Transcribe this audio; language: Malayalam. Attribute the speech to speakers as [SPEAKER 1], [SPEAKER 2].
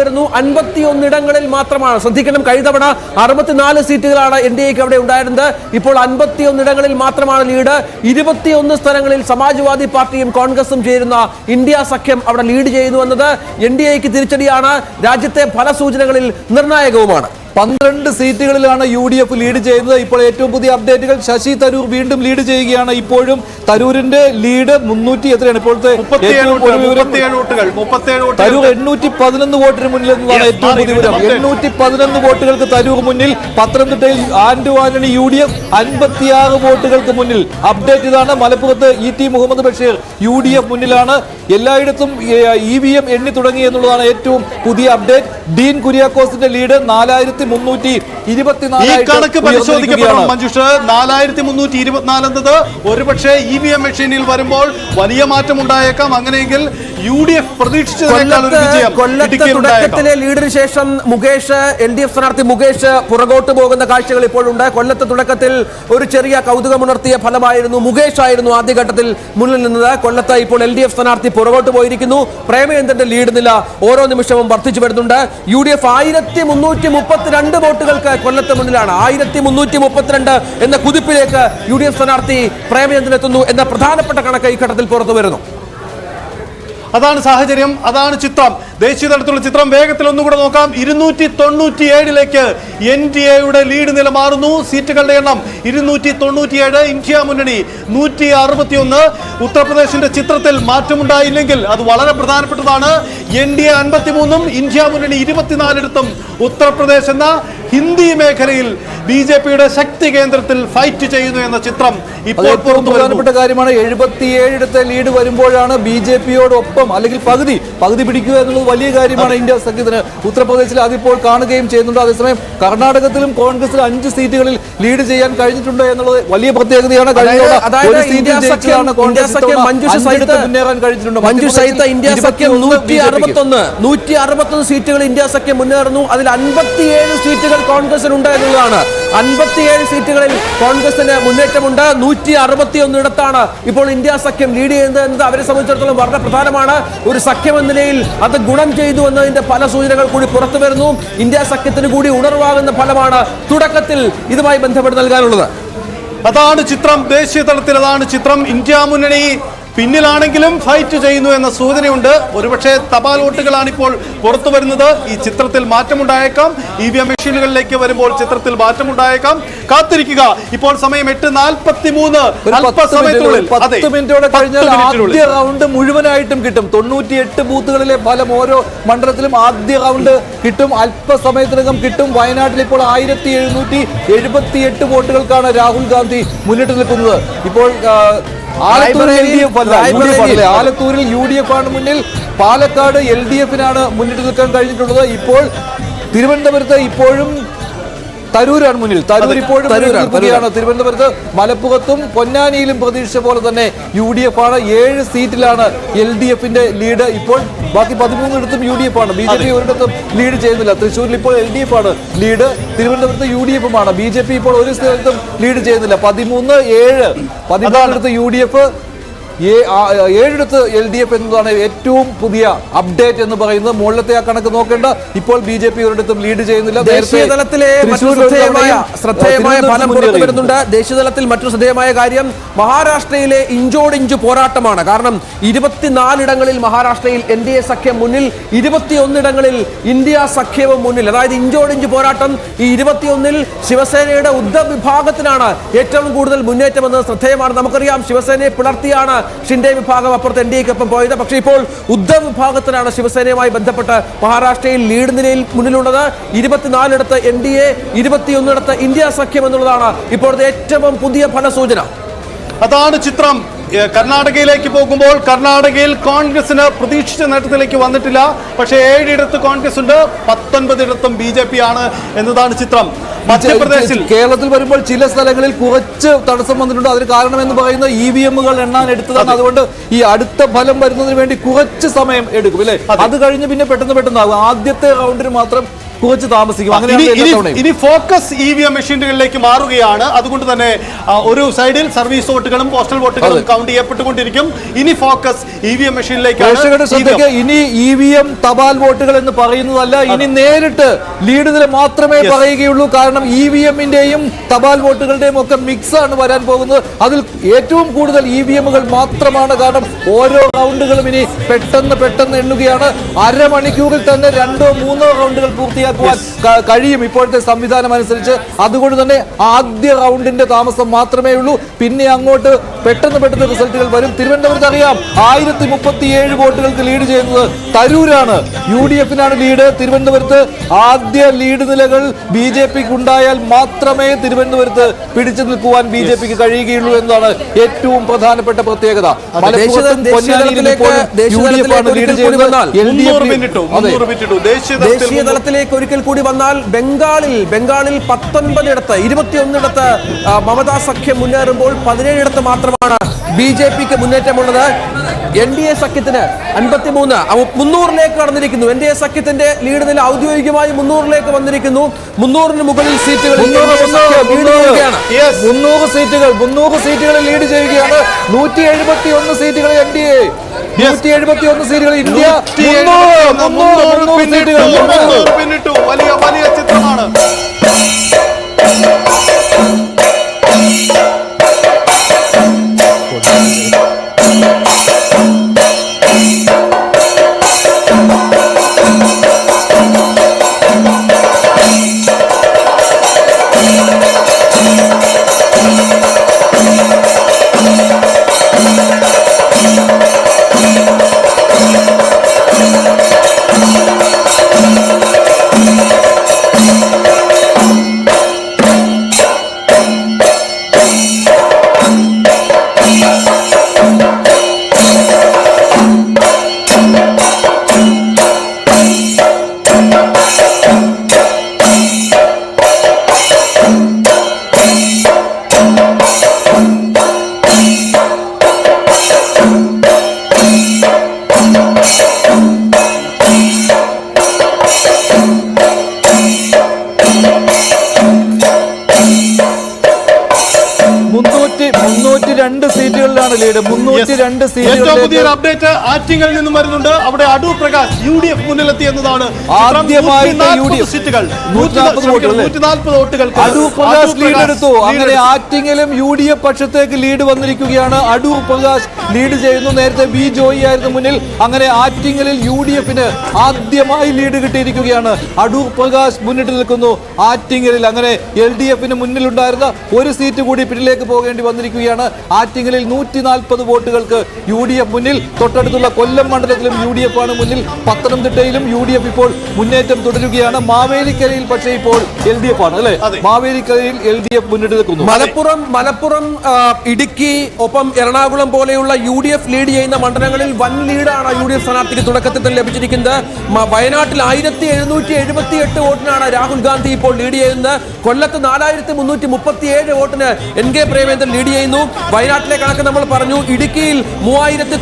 [SPEAKER 1] വരുന്നു. അൻപത്തിയൊന്നിടങ്ങളിൽ മാത്രമാണ്. ശ്രദ്ധിക്കണം കഴിഞ്ഞ തവണ അറുപത്തിനാല് സീറ്റുകളാണ് എൻ ഡി എക്ക് അവിടെ ഉണ്ടായിരുന്നത്. ഇപ്പോൾ അൻപത്തിയൊന്നിടങ്ങളിൽ മാത്രമാണ് ലീഡ്. ഇരുപത്തിയൊന്ന് സ്ഥലങ്ങളിൽ സമാജ്വാദി പാർട്ടിയും കോൺഗ്രസും ചേരുന്ന ഇന്ത്യ സഖ്യം അവിടെ ലീഡ് ചെയ്യുന്നു എന്നത് എൻ ഡി എക്ക് തിരിച്ചടിയാണ്. രാജ്യത്തെ ഫലസൂചനകളിൽ നിർണായകവുമാണ്.
[SPEAKER 2] പന്ത്രണ്ട് സീറ്റുകളിലാണ് യു ഡി എഫ് ലീഡ് ചെയ്യുന്നത്. ഇപ്പോൾ ഏറ്റവും പുതിയ അപ്ഡേറ്റുകൾ ശശി തരൂർ വീണ്ടും ലീഡ് ചെയ്യുകയാണ്. ഇപ്പോഴും തരൂരിന്റെ ലീഡ് മുന്നൂറ്റി എത്രയാണ് ഇപ്പോഴത്തെ തരൂർ എണ്ണൂറ്റി പതിനൊന്ന് വോട്ടിന് മുന്നിൽ എന്നതാണ് ഏറ്റവും പുതിയ വിവരം. എണ്ണൂറ്റി പതിനൊന്ന് വോട്ടുകൾക്ക് തരൂർ മുന്നിൽ പത്തനംതിട്ടയിൽ ആന്റണി യു ഡി എഫ് അൻപത്തിയാറ് വോട്ടുകൾക്ക് മുന്നിൽ. അപ്ഡേറ്റ് ഇതാണ്. മലപ്പുറത്ത് E T Mohammad Basheer U D F മുന്നിലാണ്. എല്ലായിടത്തും ഇ വി എം എണ്ണി തുടങ്ങി എന്നുള്ളതാണ് ഏറ്റവും പുതിയ അപ്ഡേറ്റ് ഡീൻ കുര്യാക്കോസിന്റെ ലീഡ് നാലായിരത്തി മുന്നൂറ്റി
[SPEAKER 3] ഈ കണക്ക് പരിശോധിക്കപ്പെടണം. മഞ്ജുഷ് നാലായിരത്തി മുന്നൂറ്റി ഇരുപത്തിനാല് എന്നത് ഒരുപക്ഷെ ഇ വി എം മെഷീനിൽ വരുമ്പോൾ വലിയ മാറ്റം ഉണ്ടായേക്കാം അങ്ങനെയെങ്കിൽ യു ഡി എഫ്
[SPEAKER 1] കൊല്ലത്തെ തുടക്കത്തിലെ ലീഡിന് ശേഷം മുകേഷ് എൽ ഡി എഫ് സ്ഥാനാർത്ഥി മുകേഷ് പുറകോട്ട് പോകുന്ന കാഴ്ചകൾ ഇപ്പോഴുണ്ട് കൊല്ലത്തെ തുടക്കത്തിൽ ഒരു ചെറിയ കൗതുകമുണർത്തിയ ഫലമായിരുന്നു മുകേഷ് ആയിരുന്നു ആദ്യഘട്ടത്തിൽ മുന്നിൽ നിന്നത്. കൊല്ലത്ത് ഇപ്പോൾ എൽ ഡി എഫ് സ്ഥാനാർത്ഥി പുറകോട്ട് പോയിരിക്കുന്നു. പ്രേമചന്ദ്രന്റെ ലീഡ് നില ഓരോ നിമിഷവും വർദ്ധിച്ചു വരുന്നുണ്ട്. യു ഡി എഫ് ആയിരത്തി മുന്നൂറ്റി മുപ്പത്തിരണ്ട് വോട്ടുകൾക്ക് കൊല്ലത്ത് മുന്നിലാണ്. ആയിരത്തി മുന്നൂറ്റി മുപ്പത്തിരണ്ട് എന്ന കുതിപ്പിലേക്ക് യു ഡി എഫ് സ്ഥാനാർത്ഥി പ്രേമചന്ദ്രൻ എത്തുന്നു എന്ന പ്രധാനപ്പെട്ട കണക്ക് ഈ ഘട്ടത്തിൽ പുറത്തു വരുന്നു.
[SPEAKER 3] അതാണ് സാഹചര്യം അതാണ് ചിത്രം. ദേശീയ തലത്തിലുള്ള ചിത്രം വേഗത്തിൽ ഒന്നുകൂടെ നോക്കാം. ഇരുന്നൂറ്റി തൊണ്ണൂറ്റി ഏഴിലേക്ക് എൻ ഡി എയുടെ ലീഡ് നില മാറുന്നു. സീറ്റുകളുടെ എണ്ണം ഇരുന്നൂറ്റി തൊണ്ണൂറ്റിയേഴ് ഇന്ത്യ മുന്നണി നൂറ്റി അറുപത്തിയൊന്ന് ഉത്തർപ്രദേശിന്റെ ചിത്രത്തിൽ മാറ്റമുണ്ടായില്ലെങ്കിൽ അത് വളരെ പ്രധാനപ്പെട്ടതാണ്. എൻ ഡി എ അൻപത്തിമൂന്നും ഇന്ത്യ മുന്നണി ഇരുപത്തിനാലിടത്തും ഉത്തർപ്രദേശ് എന്ന ഹിന്ദി മേഖലയിൽ ബി ജെ പിയുടെ ശക്തി കേന്ദ്രത്തിൽ ഫൈറ്റ് ചെയ്യുന്നു എന്ന ചിത്രം ഇപ്പോൾ
[SPEAKER 2] പ്രധാനപ്പെട്ട കാര്യമാണ് എഴുപത്തിയേഴിടത്തെ ലീഡ് വരുമ്പോഴാണ് ബി ജെ പിയോടൊപ്പം അല്ലെങ്കിൽ പകുതി പകുതി പിടിക്കുക എന്നുള്ളത് വലിയ കാര്യമാണ് ഇന്ത്യ സഖ്യത്തിന്. ഉത്തർപ്രദേശിൽ അതിപ്പോൾ കാണുകയും ചെയ്യുന്നുണ്ട്. അതേസമയം കർണാടകത്തിലും കോൺഗ്രസിൽ അഞ്ച് സീറ്റുകളിൽ ലീഡ് ചെയ്യാൻ കഴിഞ്ഞിട്ടുണ്ട് എന്നുള്ളത് വലിയ പ്രത്യേകതയാണ്. മുന്നേറാൻ കഴിഞ്ഞിട്ടുണ്ട്
[SPEAKER 1] മഞ്ജു സഹിത ഇന്ത്യ സഖ്യം
[SPEAKER 2] 21
[SPEAKER 1] നൂറ്റി അറുപത്തൊന്ന് നൂറ്റി അറുപത്തൊന്ന് സീറ്റുകൾ ഇന്ത്യ സഖ്യം മുന്നേറുന്നു. അതിൽ അൻപത്തിയേഴ് സീറ്റുകൾ കോൺഗ്രസിനുണ്ട് എന്നുള്ളതാണ്. അൻപത്തിയേഴ് സീറ്റുകളിൽ കോൺഗ്രസിന് മുന്നേറ്റമുണ്ട്. നൂറ്റി അറുപത്തി ഒന്നിടത്താണ് ഇപ്പോൾ ഇന്ത്യ സഖ്യം ലീഡ് ചെയ്യുന്നത് എന്നത് അവരെ സംബന്ധിച്ചിടത്തോളം വളരെ പ്രധാനമാണ്. ഒരു സഖ്യം എന്ന നിലയിൽ അത് ഗുണം ചെയ്തു എന്നതിന്റെ പല സൂചനകൾ കൂടി പുറത്തു വരുന്നു. ഇന്ത്യ സഖ്യത്തിന് കൂടി ഉണർവാകുന്ന ഫലമാണ് തുടക്കത്തിൽ ഇതുമായി ബന്ധപ്പെട്ട് നൽകാനുള്ളത്.
[SPEAKER 3] അതാണ് ചിത്രം. ദേശീയ തലത്തിൽ അതാണ് ചിത്രം. ഇന്ത്യ മുന്നണി പിന്നിലാണെങ്കിലും ഫൈറ്റ് ചെയ്യുന്നു എന്ന സൂചനയുണ്ട്. ഒരുപക്ഷെ തപാൽ വോട്ടുകളാണ് ഇപ്പോൾ പുറത്തു വരുന്നത്. ഈ ചിത്രത്തിൽ മാറ്റമുണ്ടായേക്കാം. ഇ വി എം മെഷീനുകളിലേക്ക് വരുമ്പോൾ ചിത്രത്തിൽ മാറ്റമുണ്ടായേക്കാം. കാത്തിരിക്കുക. ഇപ്പോൾ സമയം എട്ട് നാൽപ്പത്തി മൂന്ന് അല്പസമയത്തിനുള്ളിൽ
[SPEAKER 2] മിനിറ്റ്
[SPEAKER 3] അതെ,
[SPEAKER 2] പത്ത് മിനിറ്റോടെ കഴിഞ്ഞാൽ ആദ്യ റൗണ്ട് മുഴുവനായിട്ടും കിട്ടും. തൊണ്ണൂറ്റിയെട്ട് ബൂത്തുകളിലെ ഫലം ഓരോ മണ്ഡലത്തിലും ആദ്യ റൗണ്ട് കിട്ടും. അല്പസമയത്തിനകം കിട്ടും. വയനാട്ടിൽ ഇപ്പോൾ ആയിരത്തി എഴുന്നൂറ്റി എഴുപത്തി എട്ട് വോട്ടുകൾക്കാണ് രാഹുൽ ഗാന്ധി മുന്നിട്ട് നിൽക്കുന്നത്. ഇപ്പോൾ ആലത്തൂരിൽ യു ഡി എഫ് ആണ് മുന്നിൽ. പാലക്കാട് എൽ ഡി എഫിനാണ് മുന്നിട്ട് നിൽക്കാൻ കഴിഞ്ഞിട്ടുള്ളത്. ഇപ്പോൾ തിരുവനന്തപുരത്ത് ഇപ്പോഴും തരൂരാണ് മുന്നിൽ. തരൂർ ഇപ്പോഴും തിരുവനന്തപുരത്ത് മലപ്പുറത്തും പൊന്നാനിയിലും പ്രതീക്ഷിച്ച പോലെ തന്നെ യു ഡി എഫ് ആണ്. ഏഴ് സീറ്റിലാണ് എൽ ഡി എഫിന്റെ ലീഡ്. ഇപ്പോൾ ബാക്കി പതിമൂന്നിടത്തും യു ഡി എഫ് ആണ് ബി ജെ പി ഒരിടത്തും ലീഡ് ചെയ്യുന്നില്ല. തൃശ്ശൂരിൽ ഇപ്പോൾ എൽ ഡി എഫ് ആണ് ലീഡ്. തിരുവനന്തപുരത്ത് യു ഡി എഫും ആണ്. ബി ജെ പി ഇപ്പോൾ ഒരു സ്ഥലത്തും ലീഡ് ചെയ്യുന്നില്ല. പതിമൂന്ന് ഏഴ്. പതിനാലിടത്ത് യു ഡി എഫ് ഏഴിടത്ത് എൽ ഡി എഫ് എന്നതാണ് ഏറ്റവും പുതിയ അപ്ഡേറ്റ് എന്ന് പറയുന്നത്. മുകളിലത്തെ ആ കണക്ക് നോക്കേണ്ട. ഇപ്പോൾ ബി ജെ പി ഒരിടത്തും ലീഡ് ചെയ്യുന്നില്ല.
[SPEAKER 1] ദേശീയ തലത്തിലെ ശ്രദ്ധേയമായ ഫലം പുറത്തു വരുന്നുണ്ട്. ദേശീയ തലത്തിൽ മറ്റൊരു ശ്രദ്ധേയമായ കാര്യം മഹാരാഷ്ട്രയിലെ ഇഞ്ചോടിഞ്ച് പോരാട്ടമാണ്. കാരണം ഇരുപത്തിനാലിടങ്ങളിൽ മഹാരാഷ്ട്രയിൽ എൻ ഡി എ സഖ്യം മുന്നിൽ ഇരുപത്തിയൊന്നിടങ്ങളിൽ ഇന്ത്യ സഖ്യവും മുന്നിൽ. അതായത് ഇഞ്ചോടിഞ്ച് പോരാട്ടം ഈ ഇരുപത്തിയൊന്നിൽ ശിവസേനയുടെ ഉദ്ധവ് വിഭാഗത്തിനാണ് ഏറ്റവും കൂടുതൽ മുന്നേറ്റമെന്ന് ശ്രദ്ധേയമാണ്. നമുക്കറിയാം ശിവസേനയെ പിളർത്തിയാണ് ഷിൻഡെ വിഭാഗം അപ്പുറത്ത് എൻ ഡി എക്കൊപ്പം പോയത്. പക്ഷേ ഇപ്പോൾ ഉദ്ധവ് വിഭാഗത്തിനാണ് ശിവസേനയുമായി ബന്ധപ്പെട്ട് മഹാരാഷ്ട്രയിൽ ലീഡ് നിലയിൽ മുന്നിലുള്ളത്. ഇരുപത്തിനാലിടത്ത് എൻ ഡി എ ഇരുപത്തിയൊന്നിടത്ത് ഇന്ത്യ സഖ്യം എന്നുള്ളതാണ് ഇപ്പോഴത്തെ ഏറ്റവും പുതിയ ഫലസൂചന.
[SPEAKER 3] അതാണ് ചിത്രം. കർണാടകയിലേക്ക് പോകുമ്പോൾ കർണാടകയിൽ കോൺഗ്രസിന് പ്രതീക്ഷിച്ച നേട്ടത്തിലേക്ക് വന്നിട്ടില്ല. പക്ഷേ ഏഴിടത്ത് കോൺഗ്രസ് ഉണ്ട് പത്തൊൻപതിടത്തും ബി ജെ പി ആണ് എന്നതാണ് ചിത്രം. മധ്യപ്രദേശിൽ
[SPEAKER 2] കേരളത്തിൽ വരുമ്പോൾ ചില സ്ഥലങ്ങളിൽ കുറച്ച് തടസ്സം വന്നിട്ടുണ്ട്. അതിന് കാരണം എന്ന് പറയുന്നത് ഇ വി എമ്മുകൾ എണ്ണാൻ എടുത്തതാണ്. അതുകൊണ്ട് ഈ അടുത്ത ഫലം വരുന്നതിന് വേണ്ടി കുറച്ച് സമയം എടുക്കും അല്ലേ? അത്. കഴിഞ്ഞ് പിന്നെ പെട്ടെന്ന് പെട്ടെന്ന് ആകും ആദ്യത്തെ റൗണ്ടിന് മാത്രം കുറച്ച് താമസിക്കും.
[SPEAKER 3] ഇനി ഫോക്കസ് ഇ വി എം മെഷീനുകളിലേക്ക് മാറുകയാണ്. അതുകൊണ്ട് തന്നെ ഒരു സൈഡിൽ സർവീസ് വോട്ടുകളും പോസ്റ്റൽ വോട്ടുകളും. കൗണ്ട് ചെയ്യപ്പെട്ടുകൊണ്ടിരിക്കും. ഇനി ഫോക്കസ് ഇ വി എം മെഷീനിലേക്ക്
[SPEAKER 2] ഇനി ഇ വി എം തപാൽ വോട്ടുകൾ എന്ന് പറയുന്നതല്ല. ഇനി നേരിട്ട് ലീഡ് നില മാത്രമേ. പറയുകയുള്ളൂ. കാരണം ഇ വി എമ്മിന്റെയും തപാൽ വോട്ടുകളുടെയും ഒക്കെ മിക്സ് ആണ് വരാൻ പോകുന്നത്. അതിൽ ഏറ്റവും കൂടുതൽ ഇ വി എമ്മുകൾ മാത്രമാണ്. കാരണം ഓരോ റൗണ്ടുകളും ഇനി പെട്ടെന്ന് പെട്ടെന്ന് എണ്ണുകയാണ്. അരമണിക്കൂറിൽ തന്നെ രണ്ടോ മൂന്നോ റൗണ്ടുകൾ പൂർത്തിയാക്കുവാൻ പോകാൻ കഴിയും ഇപ്പോഴത്തെ സംവിധാനം അനുസരിച്ച്. അതുകൊണ്ട് തന്നെ ആദ്യ റൗണ്ടിന്റെ താമസം മാത്രമേ ഉള്ളൂ. പിന്നെ അങ്ങോട്ട് പെട്ടെന്ന് പെട്ടെന്ന് റിസൾട്ടുകൾ വരും. തിരുവനന്തപുരത്ത് അറിയാം ആയിരത്തി മുപ്പത്തിയേഴ് വോട്ടുകൾക്ക് ലീഡ് ചെയ്യുന്നത് തരൂരാണ്. യു ഡി എഫിനാണ് ലീഡ് തിരുവനന്തപുരത്ത് ആദ്യ ലീഡ് നിലകൾ ബി ജെ പിക്ക് ഉണ്ടായാൽ മാത്രമേ തിരുവനന്തപുരത്ത് പിടിച്ചു നിൽക്കുവാൻ ബി ജെ പിക്ക് കഴിയുകയുള്ളൂ എന്നതാണ് ഏറ്റവും പ്രധാനപ്പെട്ട പ്രത്യേകത. മലപ്പുറത്തും
[SPEAKER 1] ദേശീയ
[SPEAKER 2] പൊന്നാനിയിലും ഇപ്പോൾ യു ഡി എഫ് ആണ് ലീഡ് ചെയ്യുന്നത്
[SPEAKER 1] തലത്തിലേക്ക് ഒരിക്കൽ കൂടി വന്നാൽ ബംഗാളിൽ ബംഗാളിൽ പത്തൊൻപതിടത്ത് ഇരുപത്തിയൊന്നിടത്ത് മമതാ സഖ്യം മുന്നേറുമ്പോൾ പതിനേഴിടത്ത് മാത്രമാണ് ബി ജെ പിക്ക് മുന്നേറ്റമുള്ളത്. എൻ ഡി എ സഖ്യത്തിന് അൻപത്തിമൂന്ന് മുന്നൂറിലേക്ക് കടന്നിരിക്കുന്നു. എൻ ഡി എ സഖ്യത്തിന്റെ ലീഡ് നില ഔദ്യോഗികമായി മുന്നൂറിലേക്ക് വന്നിരിക്കുന്നു. മുന്നൂറിന് മുകളിൽ സീറ്റുകൾ.
[SPEAKER 2] മുന്നൂറ് സീറ്റുകൾ മുന്നൂറ് സീറ്റുകളിൽ ലീഡ് ചെയ്യുകയാണ്. നൂറ്റി എഴുപത്തി ഒന്ന് സീറ്റുകൾ എൻ ഡി എ. നൂറ്റി എഴുപത്തി ഒന്ന് സീറ്റുകൾ ഇന്ത്യ
[SPEAKER 3] വലിയ വലിയ ചിത്രമാണ്.
[SPEAKER 2] രണ്ട് സീറ്റുകളിലാണ് ലീഡ് മുന്നൂറ്റി രണ്ട്
[SPEAKER 3] ഏറ്റവും
[SPEAKER 2] പുതിയ
[SPEAKER 3] അപ്ഡേറ്റ് ആറ്റിങ്ങളിൽ നിന്നും വരുന്നുണ്ട്. അവിടെ Adoor Prakash U D F മുന്നിലെത്തി എന്നതാണ് സീറ്റുകൾ.
[SPEAKER 2] അടൂർ പ്രകാശ് ലീഡ് എടുത്തു. അങ്ങനെ ആറ്റിങ്ങിലും യു ഡി എഫ് പക്ഷത്തേക്ക് ലീഡ് വന്നിരിക്കുകയാണ്. അടൂർ പ്രകാശ് ലീഡ് ചെയ്യുന്നു. നേരത്തെ ബി ജോയി ആയിരുന്നു മുന്നിൽ. അങ്ങനെ ആറ്റിങ്ങലിൽ യു ഡി എഫിന് ആദ്യമായി ലീഡ് കിട്ടിയിരിക്കുകയാണ്. അടൂർ പ്രകാശ് മുന്നിട്ട് നിൽക്കുന്നു. ആറ്റിങ്ങലിൽ അങ്ങനെ എൽ ഡി എഫിന് മുന്നിലുണ്ടായിരുന്ന ഒരു സീറ്റ് കൂടി പിന്നിലേക്ക് പോകേണ്ടി വന്നിരിക്കുകയാണ്. ആറ്റിങ്ങലിൽ നൂറ്റി നാൽപ്പത് വോട്ടുകൾക്ക് യു ഡി എഫ് മുന്നിൽ. തൊട്ടടുത്തുള്ള കൊല്ലം മണ്ഡലത്തിലും യു ഡി എഫ് ആണ് മുന്നിൽ. പത്തനംതിട്ടയിലും യു ഡി എഫ് ഇപ്പോൾ മുന്നേറ്റം തുടരുകയാണ്. മാവേലിക്കരയിൽ പക്ഷേ ഇപ്പോൾ എൽ ഡി എഫ് ആണ് അല്ലെ? മാവേലിക്കരയിൽ എൽ ഡി എഫ് മുന്നിട്ട് നിൽക്കുന്നു.
[SPEAKER 1] മലപ്പുറം മലപ്പുറം ഇടുക്കി ഒപ്പം എറണാകുളം പോലെയുള്ള യു ഡി എഫ് ലീഡ് ചെയ്യുന്ന മണ്ഡലങ്ങളിൽ വൻ ലീഡാണ് യു ഡി എഫ് സ്ഥാനാർത്ഥിക്ക് തുടക്കത്തിൽ തന്നെ ലഭിച്ചിരിക്കുന്നത് വയനാട്ടിൽ ആയിരത്തി എഴുന്നൂറ്റി എഴുപത്തി എട്ട് വോട്ടിനാണ് രാഹുൽ ഗാന്ധി ഇപ്പോൾ ലീഡ് ചെയ്യുന്നത്. കൊല്ലത്ത് നാലായിരത്തി മുന്നൂറ്റി മുപ്പത്തി ഏഴ് വോട്ടിന് എൻ കെ പ്രേമേന്ദ്രൻ ലീഡ് ചെയ്യുന്നു. വയനാട്ടിലെ കണക്ക് നമ്മൾ പറഞ്ഞു ഇടുക്കിയിൽ മൂവായിരത്തി